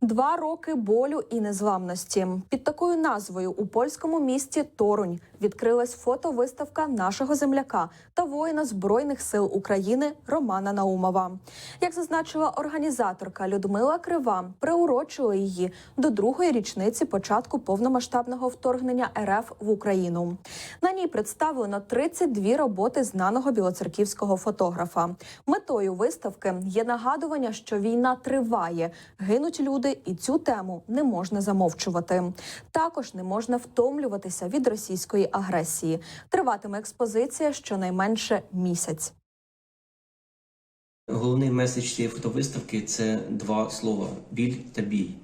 Два роки болю і незламності. Під такою назвою у польському місті Торунь відкрилась фотовиставка нашого земляка та воїна збройних сил України Романа Наумова. Як зазначила організаторка Людмила Крива, приурочили її до другої річниці початку повномасштабного вторгнення РФ в Україну. На ній представлено 32 роботи знаного білоцерківського фотографа. Метою виставки є нагадування, що війна триває, гинуть люди, і цю тему не можна замовчувати. Також не можна втомлюватися від російської агресії. Триватиме експозиція щонайменше місяць. Головний меседж цієї фотовиставки це два слова: біль та бій.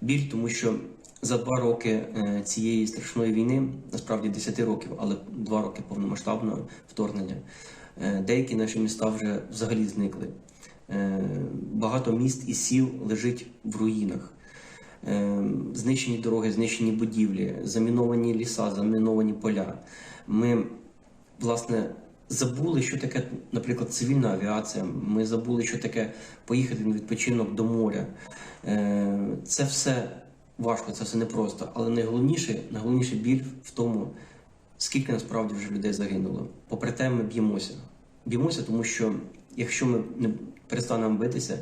Біль, тому що за два роки е, цієї страшної війни, насправді 10 років, але два роки повномасштабного вторгнення, е, деякі наші міста вже взагалі зникли. Е, Багато міст і сіл лежить в руїнах. Е, Знищені дороги, знищені будівлі, заміновані ліса, заміновані поля. Ми, власне, забули, що таке, наприклад, цивільна авіація. Ми забули, що таке поїхати на відпочинок до моря. Е, Це все важко, це все непросто. Але найголовніше, найголовніше біль в тому, скільки насправді вже людей загинуло. Попри те, ми б'ємося. Б'ємося, тому що якщо ми не перестанемо битися,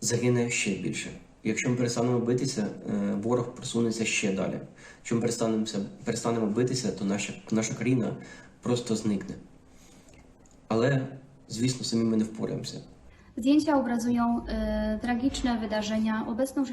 загине ще більше. Якщо ми перестанемо битися, е, ворог просунеться ще далі. Якщо ми перестанемо, битися, то наша, наша країна просто зникне. Але, звісно, самі ми не впораємося. Zdjęcia obrazują e, tragiczne wydarzenia, obecną.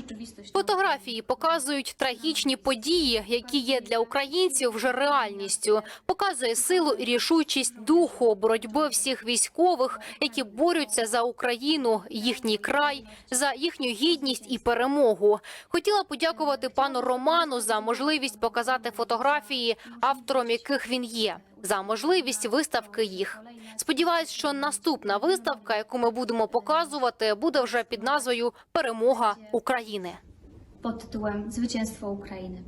Фотографії показують трагічні події, які є для українців вже реальністю. Показує силу і рішучість духу боротьби всіх військових, які борються за Україну, їхній край, за їхню гідність і перемогу. Хотіла подякувати пану Роману за можливість показати фотографії, автором яких він є, за можливість виставки їх. Сподіваюсь, що наступна виставка, яку ми будемо показувати, буде вже під назвою Перемога України. Под титулом «Звичайство Ukrainy.